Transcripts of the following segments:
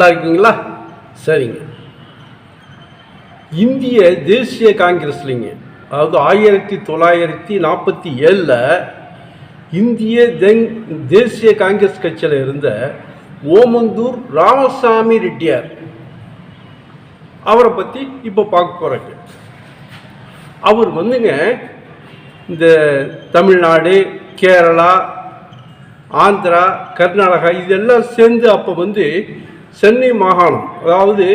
நல்லா இருக்கீங்களா? சரிங்க. இந்திய தேசிய காங்கிரஸ்லிங்க அதாவது ஆயிரத்தி தொள்ளாயிரத்தி நாற்பத்தி ஏழில் இந்திய தெங் தேசிய காங்கிரஸ் கட்சியில் இருந்த ஓமந்தூர் ராமசாமி ரெட்டியார் அவரை பற்றி இப்போ பார்க்க போகிறேங்க அவர் வந்துங்க இந்த தமிழ்நாடு கேரளா ஆந்திரா கர்நாடகா இதெல்லாம் சேர்ந்து அப்போ வந்து சென்னை மாகாணம் அதாவது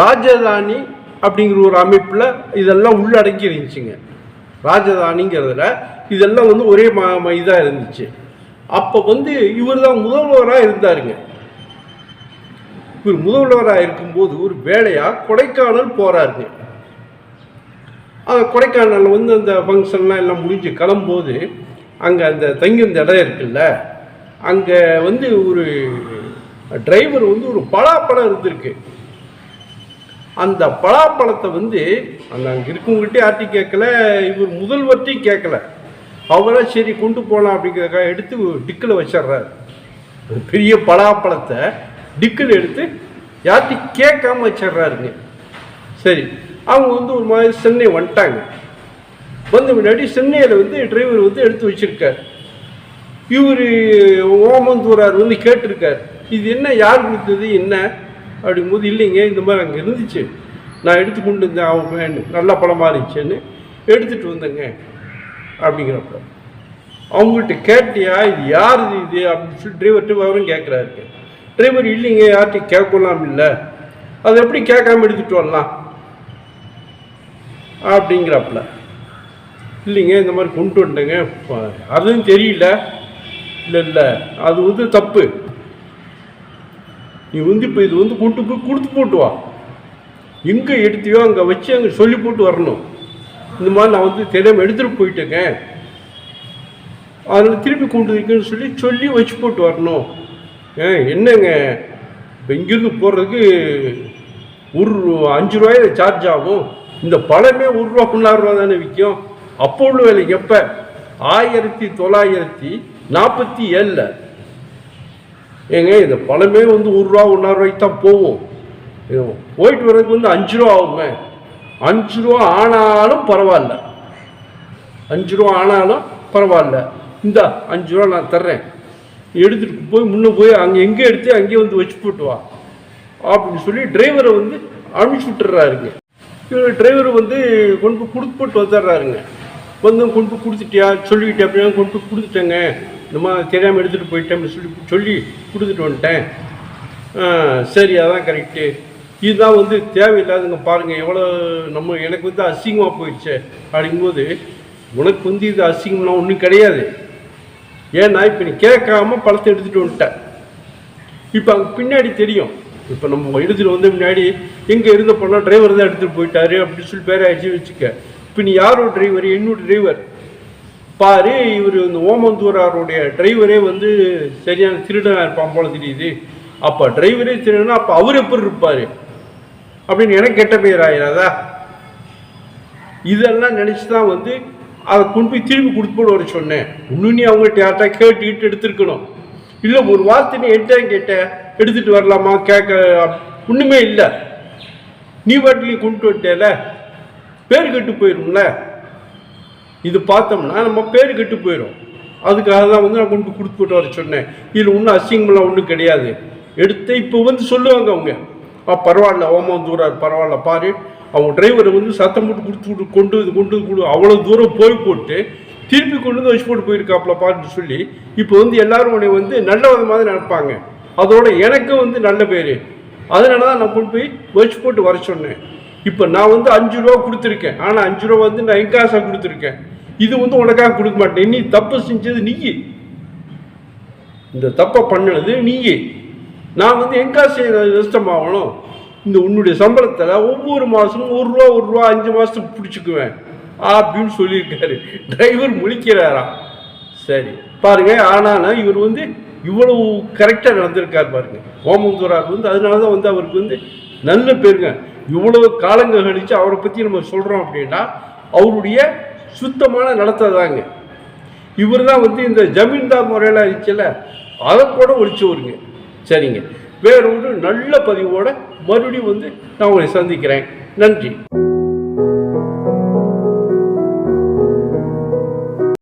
ராஜதானி அப்படிங்கிற ஒரு அமைப்பில் இதெல்லாம் உள்ளடக்கி இருந்துச்சுங்க. ராஜதானிங்கிறதுல இதெல்லாம் வந்து ஒரே மா இதாக இருந்துச்சு. அப்போ வந்து இவர் தான் முதல்வராக இருந்தாருங்க. இவர் முதல்வராக இருக்கும்போது ஒரு வேலையாக கொடைக்கானல் போகிறாருங்க அந்த கொடைக்கானலில் வந்து அந்த ஃபங்க்ஷன்லாம் எல்லாம் முடிஞ்சு கிளம்போது அங்கே அந்த தங்கியிருந்த இடம் இருக்குல்ல அங்கே வந்து ஒரு டிரைவர் வந்து ஒரு பலாப்பழம் இருந்திருக்கு. அந்த பலாப்பழத்தை வந்து அந்த அங்கே இருக்கவங்ககிட்டே யார்ட்டையும் கேட்கல இவர் முதல்வர்ட்டையும் கேட்கல. அவரை சரி கொண்டு போகலாம் அப்படிங்கிறக்காக எடுத்து டிக்கில் வச்சிடுறாரு. ஒரு பெரிய பலாப்பழத்தை டிக்கில் எடுத்து யார்ட்டையும் கேட்காம வச்சிடுறாருங்க. சரி அவங்க வந்து ஒரு மாதிரி சென்னை வந்துட்டாங்க. வந்த முன்னாடி சென்னையில் வந்து டிரைவர் வந்து எடுத்து வச்சிருக்கார். இவர் ஓமந்தூரார் வந்து கேட்டிருக்கார். இது என்ன யார் கொடுத்தது என்ன? அப்படிங்கும்போது இல்லைங்க இந்த மாதிரி அங்கே இருந்துச்சு. நான் எடுத்து கொண்டு வந்தேன் அவங்க நல்ல பழமாக இருந்துச்சுன்னு எடுத்துகிட்டு வந்தேங்க அப்படிங்கிறப்ப. அவங்கள்ட்ட கேட்டியா இது யார் இது? அப்படின்னு சொல்லி டிரைவர்கிட்ட விவரம் கேட்குறாரு. டிரைவர் இல்லைங்க யார்கிட்ட கேட்கலாம் இல்லை. அதை எப்படி கேட்காம எடுத்துகிட்டு வரலாம்? அப்படிங்கிறப்பல. இல்லைங்க இந்த மாதிரி கொண்டு வந்துட்டேங்க. அதுவும் தெரியல. இல்லை இல்லை. அது வந்து தப்பு. நீ வந்து இப்போ இது வந்து கொண்டு போய் கொடுத்து போட்டு வா. எங்கே எடுத்தியோ அங்கே வச்சு அங்கே சொல்லி போட்டு வரணும். இந்த மாதிரி நான் வந்து தெரியாமல் எடுத்துகிட்டு போயிட்டேங்க. அதில் திருப்பி கொண்டு வைக்கணும்னு சொல்லி சொல்லி வச்சு போட்டு வரணும். ஏ என்னங்க? இப்போ இங்கேருந்து போகிறதுக்கு ஒரு ரூ- அஞ்சு ரூபாயில் சார்ஜ் ஆகும். இந்த பழமே ஒரு ரூபா ஒன்றாயிரம் ரூபா தானே விற்கும் அப்போ உள்ள விலை எப்போ? ஆயிரத்தி தொள்ளாயிரத்தி நாற்பத்தி ஏழில். ஏங்க இந்த பழமே வந்து ஒரு ரூபா ஒன்றாயிரம் ரூபாய்க்கு தான் போகும். போயிட்டு வர்றதுக்கு வந்து அஞ்சு ரூபா ஆகுங்க. அஞ்சு ரூபா ஆனாலும் பரவாயில்ல. அஞ்சு ரூபா ஆனாலும் பரவாயில்ல. இந்த அஞ்சு ரூபா நான் தர்றேன். எடுத்துகிட்டு போய் முன்னே போய் அங்கே எங்கே எடுத்து அங்கேயே வந்து வச்சு போட்டு வா. அப்படின்னு சொல்லி டிரைவரை வந்து அனுப்பிச்சு விட்டுறாருங்க. இவர் டிரைவர் வந்து கொண்டு போய் கொடுத்து போட்டு வந்துடுறாருங்க. வந்து கொண்டு போய் கொடுத்துட்டியா? சொல்லிக்கிட்டே அப்படியே கொண்டு போய் கொடுத்துட்டேங்க. இந்த மாதிரி தெரியாமல் எடுத்துகிட்டு போயிட்டேன்னு சொல்லி சொல்லி கொடுத்துட்டு வந்துட்டேன். சரி அதான் கரெக்டு இதுதான் வந்து தேவையில்லாதுங்க பாருங்கள் எவ்வளோ நம்ம எனக்கு வந்து அசிங்கமாக போயிடுச்சு அப்படிங்கும்போது உனக்கு வந்து இது அசிங்கம்லாம் ஒன்றும் கிடையாது. ஏன்னா இப்போ நீ கேட்காம பழத்தை எடுத்துகிட்டு வந்துட்டேன் இப்போ அங்கே பின்னாடி தெரியும். இப்போ நம்ம எடுத்துகிட்டு வந்த முன்னாடி எங்கே இருந்த போனால் டிரைவர் தான் எடுத்துகிட்டு போயிட்டாரு அப்படின்னு சொல்லி பேரை அடிச்சு வச்சுக்க. இப்போ நீ யாரோட டிரைவர் என்னோட டிரைவர் பாரு இவர் இந்த ஓமந்தூராருடைய டிரைவரே வந்து சரியான திருடனாக இருப்பான் போல தெரியுது. அப்போ டிரைவரே திருடனா அப்போ அவர் எப்படி இருப்பார்? அப்படின்னு எனக்கு கெட்ட பெயர் ஆயிராதா? இதெல்லாம் நினச்சி தான் வந்து அதை கொண்டு போய் திரும்பி கொடுத்து வர சொன்னேன். இன்னும் நீ அவங்கள்ட்ட யார்ட்டா கேட்டுக்கிட்டு எடுத்துருக்கணும். இல்லை ஒரு வார்த்தை நீ என்கிட்ட கேட்டேன் எடுத்துகிட்டு வரலாமா? கேட்க ஒன்றுமே இல்லை. நீ பாட்டிலையும் கொண்டு வந்துட்டேல? பேர் கெட்டு போயிடும்ல இது பார்த்தோம்னா நம்ம பேர் கெட்டு போயிடும் அதுக்காக தான் வந்து நான் கொண்டு கொடுத்து போட்டு வர சொன்னேன். இதில் ஒன்றும் அசிங்கமெல்லாம் ஒன்றும் கிடையாது. எடுத்து இப்போ வந்து சொல்லுவாங்க அவங்க. ஆ பரவாயில்ல ஓமம் தூரார் பரவாயில்ல பாரு. அவங்க டிரைவரை வந்து சத்தம் போட்டு கொடுத்து விட்டு கொண்டு இது கொண்டு வந்து கொடு. அவ்வளோ தூரம் போய் போட்டு திருப்பி கொண்டு வந்து வச்சு போட்டு போயிருக்காப்ல பாருன்னு சொல்லி இப்போ வந்து எல்லாரும் உன்னை வந்து நல்ல விதமாக நினைப்பாங்க. அதோட எனக்கும் வந்து நல்ல பேர். அதனால தான் நான் கொண்டு போய் வச்சு போட்டு வர சொன்னேன். இப்போ நான் வந்து அஞ்சு ரூபா கொடுத்துருக்கேன். ஆனால் அஞ்சு ரூபா வந்து நான் எங்காசாக கொடுத்துருக்கேன். இது வந்து உனக்காக கொடுக்க மாட்டேன். நீ தப்பு செஞ்சது நீயே. இந்த தப்பை பண்ணது நீயே. நான் வந்து எங்காசு நஷ்டமாகணும் இந்த உன்னுடைய சம்பளத்தில் ஒவ்வொரு மாதமும் ஒரு ரூபா ஒரு ரூபா அஞ்சு மாதத்துக்கு பிடிச்சிக்குவேன். அப்படின்னு சொல்லியிருக்காரு. டிரைவர் முழிக்கிறாராம் சரி. பாருங்க ஆனாலும் இவர் வந்து இவ்வளவு கரெக்டாக நடந்திருக்கார் பாருங்க. ஓமந்தூரார் வந்து அதனால தான் வந்து அவருக்கு வந்து நல்ல பேருங்க. இவ்வளவு காலங்கள் கழித்து அவரை பற்றி நம்ம சொல்கிறோம் அப்படின்னா அவருடைய சுத்தமான நடத்தை தாங்க இவர் தான் வந்து இந்த ஜமீன்தார் முறையில் இருந்துச்சுல அதை கூட ஒழிச்சவருங்க சரிங்க. வேறொரு நல்ல பதிவோட மறுபடியும் வந்து நான் உங்களை சந்திக்கிறேன். நன்றி.